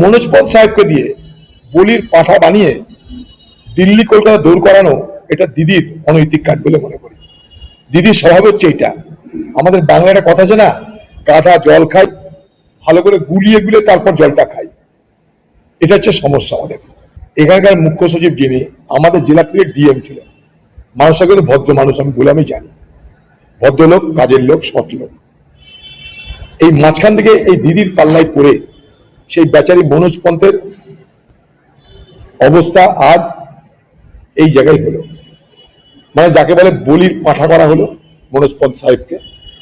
মনোজ পল সাহেবকে দিয়ে বলির পাঠা বানিয়ে দিল্লি কলকাতা দৌড় করানো এটা দিদির অনৈতিক কাজ বলে মনে করি। দিদির স্বভাব হচ্ছে এটা আমাদের বাংলা একটা কথা আছে না, গাধা জল খাই, ভালো করে গুলিয়ে গুলিয়ে তারপর জলটা খাই। এটা হচ্ছে সমস্যা আমাদের। এখানকার মুখ্য সচিব যিনি, আমাদের জেলা থেকে ডিএম ছিলেন। মানুষটা কিন্তু ভদ্র মানুষ, আমি বলে আমি জানি। ভদ্রলোক, কাজের লোক, সৎ লোক। এই মাঝখান থেকে এই দিদির পাল্লায় পড়ে সেই বেচারি মনোজ পন্থের অবস্থা আজ এই জায়গায় হলো। মানে যাকে বলে বলির পাঠা করা হলো মনোজ পন্থ সাহেবকে,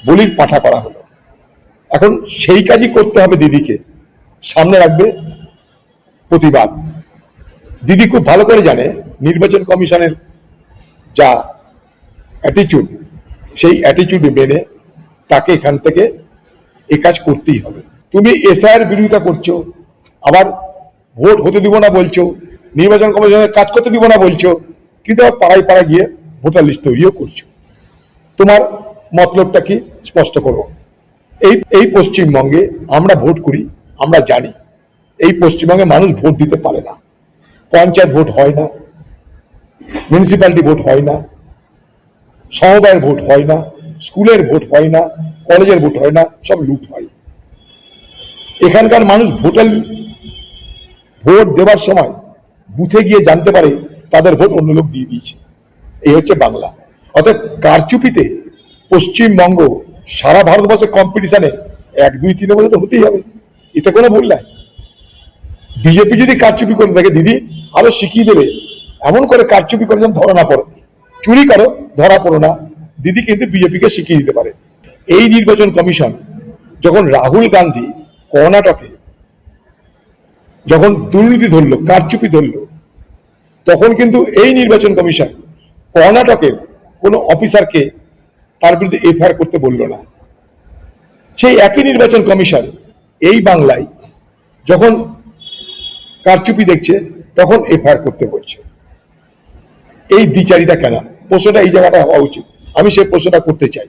বলির পাঠা করা হলো। এখন সেই কাজই করতে হবে দিদিকে। সামনে রাখবে প্রতিবাদ। দিদি খুব ভালো করে জানে, নির্বাচন কমিশনের যা অ্যাটিচিউড সেই অ্যাটিচিউড মেনে তাকে এখান থেকে এ কাজ করতেই হবে। তুমি এসআইয়ের বিরোধিতা করছ, আবার ভোট হতে দিব না বলছো, নির্বাচন কমিশনের কাজ করতে দিব না বলছো, কিন্তু আবার পাড়ায় পাড়ায় গিয়ে ভোটার লিস্ট তৈরিও করছ। তোমার মতলবটা কি? স্পষ্ট করো। এই এই পশ্চিমবঙ্গে আমরা ভোট করি, আমরা জানি, এই পশ্চিমবঙ্গে মানুষ ভোট দিতে পারে না। পঞ্চায়েত ভোট হয় না মিউনিসিপ্যালিটি ভোট হয় না, সমবায়ের ভোট হয় না, স্কুলের ভোট হয় না, কলেজের ভোট হয় না, সব লুট হয়। এখানকার মানুষ ভোটার ভোট দেওয়ার সময় বুথে গিয়ে জানতে পারে তাদের ভোট অন্য লোক দিয়ে দিয়েছে। এই হচ্ছে বাংলা। অর্থাৎ কারচুপিতে পশ্চিমবঙ্গ সারা ভারতবর্ষের কম্পিটিশনে এক, দুই তিনের মধ্যে তো হতেই হবে। এতে কোনো ভুল নাই। বিজেপি যদি কারচুপি করে থাকে, দিদি, আরও শিখিয়ে দেবে। এমন করে কারচুপি করে যেন ধরা না পড়ো। চুরি করো, ধরা পড়ো না। দিদি কিন্তু বিজেপিকে শিখিয়ে দিতে পারে। এই নির্বাচন কমিশন যখন রাহুল গান্ধী কর্ণাটকে যখন দুর্নীতি ধরলো, কারচুপি ধরলো, তখন কিন্তু এই নির্বাচন কমিশন কর্ণাটকের কোনো অফিসারকে তার বিরুদ্ধে এফআইআর করতে বলল না। সেই একই নির্বাচন কমিশন এই বাংলায় যখন কারচুপি দেখছে, তখন এফআইআর করতে বলছে। এই দ্বিচারিতা কেন? প্রশ্নটা এই জায়গাটা হওয়া উচিত। আমি সেই প্রশ্নটা করতে চাই।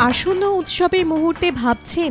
আসন্ন উৎসবের মুহূর্তে ভাবছেন